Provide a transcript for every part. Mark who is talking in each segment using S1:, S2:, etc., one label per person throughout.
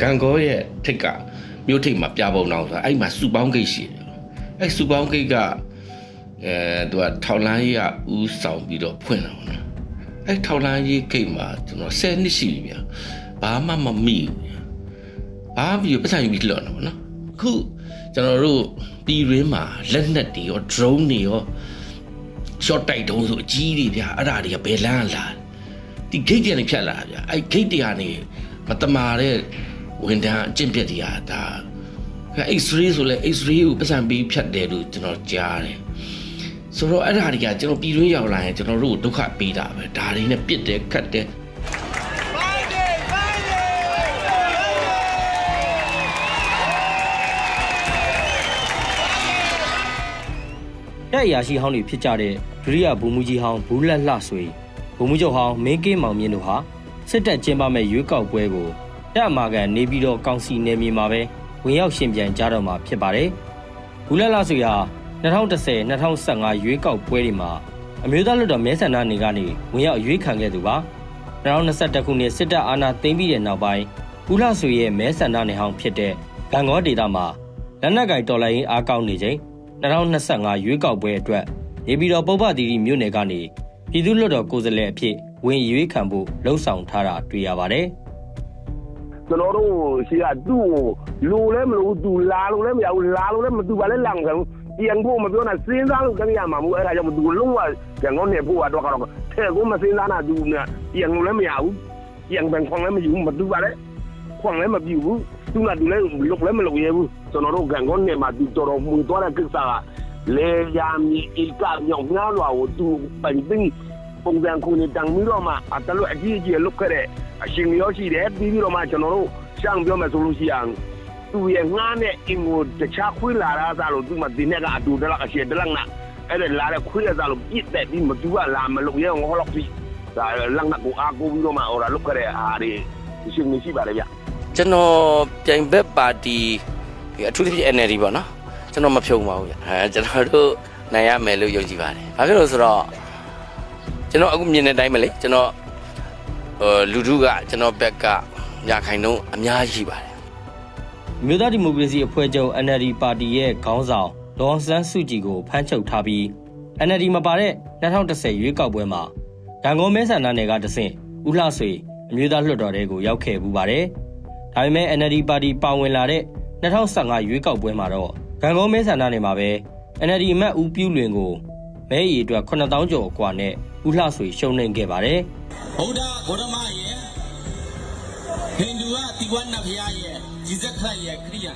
S1: ဂန်ကောရဲ့ထိတ်ကမြို့ထိတ်မှာပြပုံတော့ဆိုတာအဲ့မှာစူပေါင်းဂိတ်ရှိတယ်အဲ့စူပေါင်းဂိတ်ကအဲသူကထောက်လန်းရေးကဦးဆောင်ပြီးတော့ဖွင့်တာပေါ့နော်အဲ့ထောက်လန်းရေးဂိတ်မှာကျွန်တော်10နှစ်ရှိပြီဗျာဘာမှမမိဘူးဗျာဘာပြီးပတ်စံယူပြီးလွတ်နေပါနော်အခုကျွန်တော်တို့ပြည်ရင်းမှာလက်နက်တွေရော drone တွေရော short တိုက်တုံးဆိုအကြီးတွေဗျာအဲ့ဒါတွေကဘယ်လန်းလာဒီ gate တွေကနေဖြတ်လာတာဗျာအဲ့ gate တွေကနေမတမာတဲ့ ဝန်တန်းအကျင့်ပြက်တွေကဒါအဲ့ X-ray ဆိုလဲ X-ray ကိုပတ်စံပြီးဖြတ်တယ်လို့ကျွန်တော်ကြားတယ်ဆိုတော့အဲ့ဒါတွေကကျွန်တော်ပြည်တွင်းရောက်လာရင်ကျွန်တော်တို့ကိုဒုက္ခပေးတာပဲဒါတွေနဲ့ပြစ်တယ်ခတ်တယ်
S2: တက်အရာရှိဟောင်းတွေဖြစ်ကြတဲ့ဒုတိယဗိုလ်မှူးကြီးဟောင်းဘူးလက်လှဆွေဗိုလ်မှူးချုပ်ဟောင်းမင်းကင်းမောင်မြင့်တို့ဟာစစ်တပ်ကျင်းပမဲ့ရွေးကောက်ပွဲကို တက်အမာကန်နေပြီးတော့ကောင်စီနယ်မြေမှာပဲဝင်ရောက်ရှင်ပြန်ကြတော့မှာဖြစ်ပါတယ်။ဘူးလက်လှဆွေဟာ2010-2015ရွေးကောက်ပွဲတွေမှာအမျိုးသားလွှတ်တော်မဲဆန္ဒနယ်ကနေဝင်ရောက်ရွေးခံခဲ့သူပါ။2021ခုနှစ်စစ်တပ်အာဏာသိမ်းပြီးတဲ့နောက်ပိုင်းဘူးလှဆွေရဲ့မဲဆန္ဒနယ်ဟောင်းဖြစ်တဲ့ဂံကောဒေတာမှာလက်နက်ကင်တော်လိုင်းအားကောင်းနေချိန်2025ရွေးကောက်ပွဲအတွက်နေပြည်တော်ပုဗ္ဗသီရိမြို့နယ်ကနေပြည်သူ့လွှတ်တော်ကိုယ်စားလှယ်အဖြစ်ဝင်ရွေးခံဖို့လှုံ့ဆော်ထားတာတွေ့ရပါတယ်
S3: ကျွန်တော်တို့ရှိကသူ့ကိုလိုလဲမလို့သူလာလို့လဲမရဘူးလာလို့လဲမသူပါလဲလန့်ခံပြန်ဖို့မပြောနဲ့စဉ်းစားလို့ကြရမှာမဟုတ်အဲ့ဒါကြောင့်သူလုံးဝကံကောင်းနေဖို့ကတော့ကတော့ထဲကိုမစဉ်းစားနာသူနဲ့ပြန်လို့လဲမရဘူးပြန်ပန်ခွန်လဲမယူမသူပါလဲခွန်လဲမပြူဘူးသူကသူလဲလုတ်လဲမလုပ်ရဘူးကျွန်တော်တို့ကံကောင်းနေမှာသူတော်တော်မှုသွားတဲ့ကိစ္စကလေယာမီအကမြောင်များလွာကိုသူပန်ပင်းပုံစံခုနေတန်ပြီးတော့မှအတလို့အကြီးအကျယ်လုတ်ခဲ့တဲ့ အရှင်ရောရှိတယ်ပြီးပြီးတော့မှကျွန်တော်တို့ရှောင်းပြောမယ်ဆိုလို့ရှိရင်သူရဲ့ငားနဲ့အင်ကိုတခြားခွေးလာတာစားလို့သူမှဒီနေ့ကအတူတလောက်အရှည်တလောက်နာအဲ့ဒါလာတဲ့ခွေးရစားလို့ပြစ်တဲ့ပြီးမသူကလာမလို့ရဲငေါလောက်ပြီးဒါလန့်နာကိုအားကိုပြီးတော့မှဟိုလာလုတ်ခဲ့တဲ့အားတွေရှင်မရှိပါလေဗျ
S1: ကျွန်တော်ပြိုင်ဘက်ပါတီအထူးသဖြင့် NLD ပေါ့နော်ကျွန်တော်မဖြုံပါဘူးဗျအဲကျွန်တော်တို့နိုင်ရမယ်လို့ယုံကြည်ပါတယ်ဘာဖြစ်လို့ဆိုတော့ကျွန်တော်အခုမြင်တဲ့အတိုင်းပဲလေကျွန်တော်ဟို လူထုကကျွန်တော်ဘက်ကညာခိုင်တော့အများကြီးပါတယ်။
S2: မြို့သားဒီမိုကရေစီအဖွဲ့ချုပ် NLD ပါတီရဲ့ခေါင်းဆောင်ဒေါ်အောင်ဆန်းစုကြည်ကိုဖမ်းချုပ်ထားပြီး NLD မပါတဲ့2010ရွေးကောက်ပွဲမှာဒံကောမဲဆန္ဒနယ်ကတဆင့်ဦးလှဆွေအမျိုးသားလွှတ်တော်တွေကိုရောက်ခဲ့ပူပါတယ်။ဒါပေမဲ့ NLD ပါတီပါဝင်လာတဲ့2015ရွေးကောက်ပွဲမှာတော့ဒံကောမဲဆန္ဒနယ်မှာပဲ NLD အမတ်ဦးပြူးလွင်ကို မဲရီအတွက်9000ကျော်အကွာနဲ့ဦးလှဆွေရှုံးနိမ့်ခဲ့ပါတယ်။
S4: ဗုဒ္ဓဂေါတမရဲ့ဟိန္ဒူကတိဝနဖျားရဲ့ဂျီဇက်ခရစ်ရဲ့ခရိယာ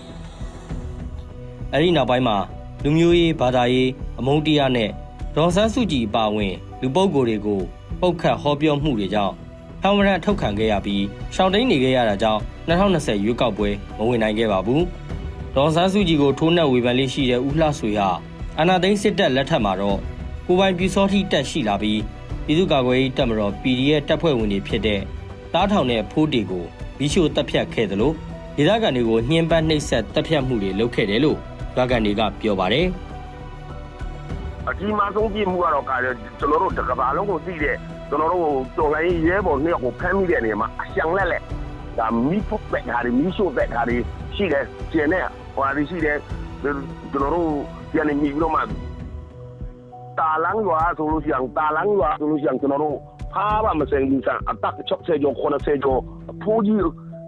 S2: အဲ့ဒီနောက်ပိုင်းမှာလူမျိုးရေးဘာသာရေးအမုန်းတရားနဲ့ဒေါ်ဆန်းစုကြည်အပါအဝင်လူပုဂ္ဂိုလ်တွေကိုပုတ်ခတ်ဟောပြောမှုတွေကြောင့်ဟောင်းမရန်ထုတ်ခံခဲ့ရပြီးရှောင်းတိန်နေခဲ့ရတာကြောင့်2020ရွေးကောက်ပွဲမဝင်နိုင်ခဲ့ပါဘူးဒေါ်ဆန်းစုကြည်ကိုထိုးနှက်ဝေဖန်လေးရှိတဲ့ဦးလှဆွေဟာအာနာသိန်းစစ်တပ်လက်ထက်မှာတော့ ကိုပိုင်ပြူစောတိတက်ရှိလာပြီးပြည်သူ့ကာကွယ်ရေးတပ်မတော် PDF တပ်ဖွဲ့ဝင်တွေဖြစ်တဲ့တားထောင်တဲ့ဖိုးတီကိုမီးရှို့တပ်ဖြတ်ခဲ့တယ်လို့ဒေသခံတွေကိုညှဉ်းပန်းနှိပ်စက်တပ်ဖြတ်မှုတွေလုပ်ခဲ့တယ်လို့ရွာကန်တွေကပြောပါတယ်
S3: အကြီးမားဆုံးပြစ်မှုကတော့ကကျွန်တော်တို့တကဘာလုံးကိုသိတဲ့ကျွန်တော်တို့တော်လိုင်းရဲဘော်နှစ်ယောက်ကိုဖမ်းမိတဲ့နေရာမှာအရှံလက်လက်ဒါမီးဖုတ်ပက်ခါရီမီးရှို့ပက်ခါရီရှိတယ်ကျန်တဲ့ဟိုဟာရှိတယ်ကျွန်တော်တို့ပြန်နေပြီးတော့မှ တာလန်းရွာဆိုလို့ရှိရင်တာလန်းရွာဆိုလို့ရှိရင်ကျွန်တော်တို့ဖားပါမစင်ဘူးဆန်အတက်60ကျော်90ကျော်အဖိုးကြီး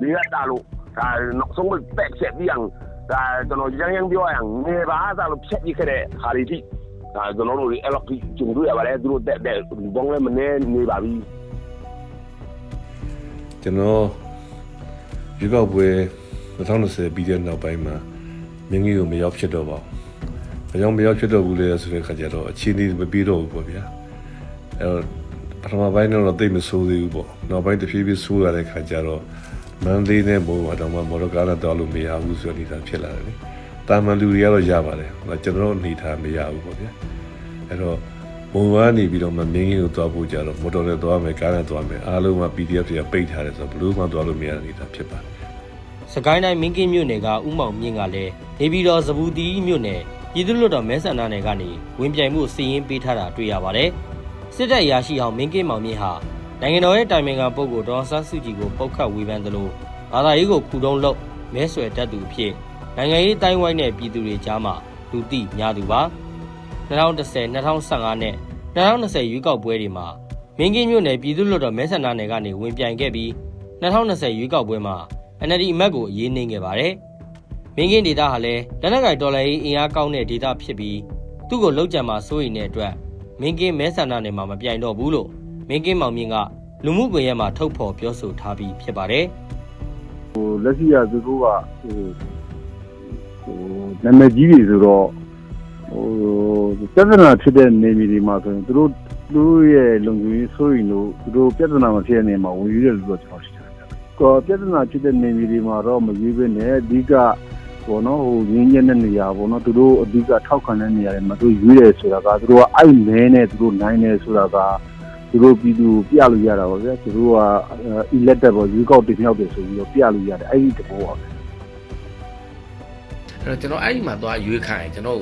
S3: နေရတာလို့ဒါနောက်ဆုံးပက်ဆက်ပြီးရင်ဒါကျွန်တော်ရမ်းရမ်းပြောရင်နေပါသားလို့ဖြတ်ပြီးခဲ့တဲ့ခါရီတိဒါကျွန်တော်တို့အဲ့လောက်ကြီးကျုံတွေ့ရပါတယ်သူတို့တက်တက်ဘောင်းလည်းမနေနေပါပြီ
S5: ကျွန်တော်ရွေးကောက်ပွဲ2020ပြီးတဲ့နောက်ပိုင်းမှာမင်းကြီးကိုမရောက်ဖြစ်တော့ပါဘူး။ အကြောင်းမရောက်ဖြစ်တော့ဘူးလေဆိုတဲ့ခါကျတော့အခြေအနေမပြီးတော့ဘူးပေါ့ဗျာ။အဲတော့ပထမပိုင်းတော့သိပ်မဆိုးသေးဘူးပေါ့။နောက်ပိုင်းတစ်ဖြည်းဖြည်းဆိုးရတဲ့ခါကျတော့မန်လေးနဲ့ဘုံကတော့မှမော်ဒကားနဲ့တောက်လို့မရဘူးဆိုတဲ့အနေအထားဖြစ်လာတယ်လေ။တာမန်လူတွေကတော့ရပါတယ်။ဟိုကျွန်တော်တို့အနေထားမရဘူးပေါ့ဗျာ။အဲတော့ဘုံကနေပြီးတော့မှမင်းကြီးကိုတွားဖို့ကြတော့မော်တော်နဲ့တွားမယ်ကားနဲ့တွားမယ်အားလုံးက PDF တွေကပိတ်ထားတယ်ဆိုတော့ဘယ်လို့မှတွားလို့မရတဲ့အနေအထားဖြစ်ပါတယ်
S2: စကိုင်းတိုင်းမင်းကင်းမြို့နယ်ကဥမောင်မြင့်ကလည်းနေပြည်တော်စပူတီမြို့နယ် ပြည်သူ့လွှတ်တော်မဲဆန္ဒနယ်ကနေဝင်ပြိုင်မှုစီရင်ပေးထားတာတွေ့ရပါတယ်။စစ်တပ်အရာရှိအောင်မင်းကင်းမောင်မြင့်ဟာနိုင်ငံတော်ရဲ့တိုင်ပင်ခံပုဂ္ဂိုလ်ဒေါ်ဆန်းစုကြည်ကိုပုတ်ခတ်ဝေဖန်သလိုဘာသာရေးကိုခုတုံးလုပ်မဲဆွယ်တတ်သူအဖြစ်နိုင်ငံရေးတိုင်းဝိုင်းနဲ့ပြည်သူတွေကြားမှာလူသိများသူပါ2010 2015နဲ့2020ရွေးကောက်ပွဲတွေမှာမင်းကင်းမြို့နယ်ပြည်သူ့လွှတ်တော်မဲဆန္ဒနယ်ကနေဝင်ပြိုင်ခဲ့ပြီး2020ရွေးကောက်ပွဲမှာ NLD အမတ်ကိုအရေးနှိမ်ခဲ့ပါတယ်။ မင်းကင်းဒေတာဟာလည်းလက်နက်ကိုင်တော်လှန်ရေးအင်အားကောင်းတဲ့ဒေတာဖြစ်ပြီးသူ့ကိုလောက်ကြံမှာစိုးရိမ်တဲ့အတွက်မင်းကင်းမဲဆန္ဒနယ်မှာမပြိုင်တော့ဘူးလို့မင်းကင်းမောင်မြင့်ကလူမှုကွန်ရက်မှာထုတ်ဖော်ပြောဆိုထားပြီးဖြစ်ပါတယ်။
S6: ဟိုလက်ရှိကသူတို့ကဟိုဟိုနာမည်ကြီးတွေဆိုတော့ဟိုပြဿနာဖြစ်တဲ့နေပြည်တော်မှာဆိုရင်သူတို့သူတို့ရဲ့လုံခြုံရေးဆိုရင်လို့သူတို့ပြဿနာမဖြစ်တဲ့နေရာမှာဝင်ရွေးတယ်လို့တော့ကျွန်တော်ရှိတယ်။ကောပြဿနာဖြစ်တဲ့နေပြည်တော်မှာတော့မရွေးဘဲနဲ့အဓိက ဘောနော်ဟိုရင်းရက်တဲ့နေရာဘောနော်သူတို့အဓိကထောက်ခံတဲ့နေရာတွေမှာသူရွေးတယ်ဆိုတာကသူတို့ကအဲ့မဲနဲ့သူတို့နိုင်တယ်ဆိုတာကသူတို့ပြည်သူပြလို့ရတာပါဗျာသူတို့က elected ပေါ့ရွေးကောက်တင်မြှောက်တယ်ဆိုပြီးတော့ပြလို့ရတယ်အဲ့ဒီတဘောပါပဲ
S1: အဲ့တော့ကျွန်တော်အဲ့ဒီမှာသွားရွေးခိုင်းကျွန်တော်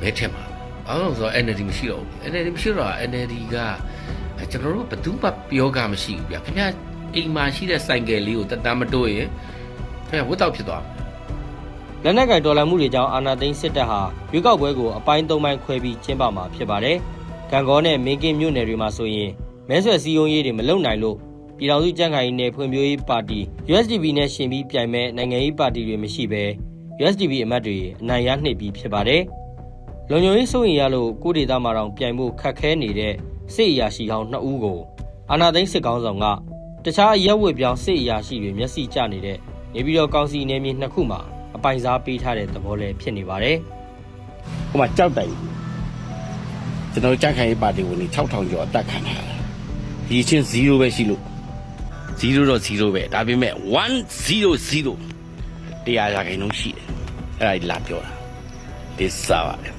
S1: မဲထက်မှာဘာလို့လဲဆိုတော့ NLD မရှိတော့ဘူး NLD မရှိတော့ NLD ကကျွန်တော်တို့ဘယ်သူမှပြောကမရှိဘူးဗျခင်ဗျအိမ်မှာရှိတဲ့စိုင်ကယ်လေးကိုတတမ်းမတိုးရင်ခင်ဗျဝတ်တော့ဖြစ်သွားမယ်
S2: လက်နက်ကင်ဒေါ်လာမှုတွေကြောင့်အာဏာသိမ်းစစ်တပ်ဟာရွေးကောက်ပွဲကိုအပိုင်း၃ပိုင်းခွဲပြီးကျင်းပမှာဖြစ်ပါတယ်။ကံကောနဲ့မင်းကင်းမြို့နယ်တွေမှာဆိုရင်မဲဆွယ်စည်းရုံးရေးတွေမလုပ်နိုင်လို့ပြည်ထောင်စုကြံ့ခိုင်ရေးနယ်ဖွံ့ဖြိုးရေးပါတီ USDP နဲ့ရှင်ပြီးပြိုင်မဲ့နိုင်ငံရေးပါတီတွေမရှိဘဲ USDP အမတ်တွေအနိုင်ရနှိပ်ပြီးဖြစ်ပါတယ်။လုံခြုံရေးစိုးရင်ရလို့ကိုဒေတာမှာတောင်ပြိုင်ဖို့ခက်ခဲနေတဲ့စစ်အရာရှိဟောင်းနှစ်ဦးကိုအာဏာသိမ်းစစ်ကောင်းဆောင်ကတခြားရက်ဝက်ပြောင်းစစ်အရာရှိတွေမျက်စိကျနေတဲ့နေပြည်တော်ကောင်စီနယ်မြေနှစ်ခုမှာအ ပိုင်စားပေးထားတဲ့သဘောလည်းဖြစ်နေပါတယ်။
S7: ဟိုမှာကြောက်တိုင်ကျွန်တော်ကြက်ခိုင်ရေးပါတီဝင်ကြီး6000ကျော်အသက်ခံထားတာဒီချင်း0ပဲရှိလို့0တော့0ပဲဒါပေမဲ့100တရားရာခိုင်နှုန်းရှိတယ်အဲ့ဒါကြီးလာပြောတာဒီစားပါတယ်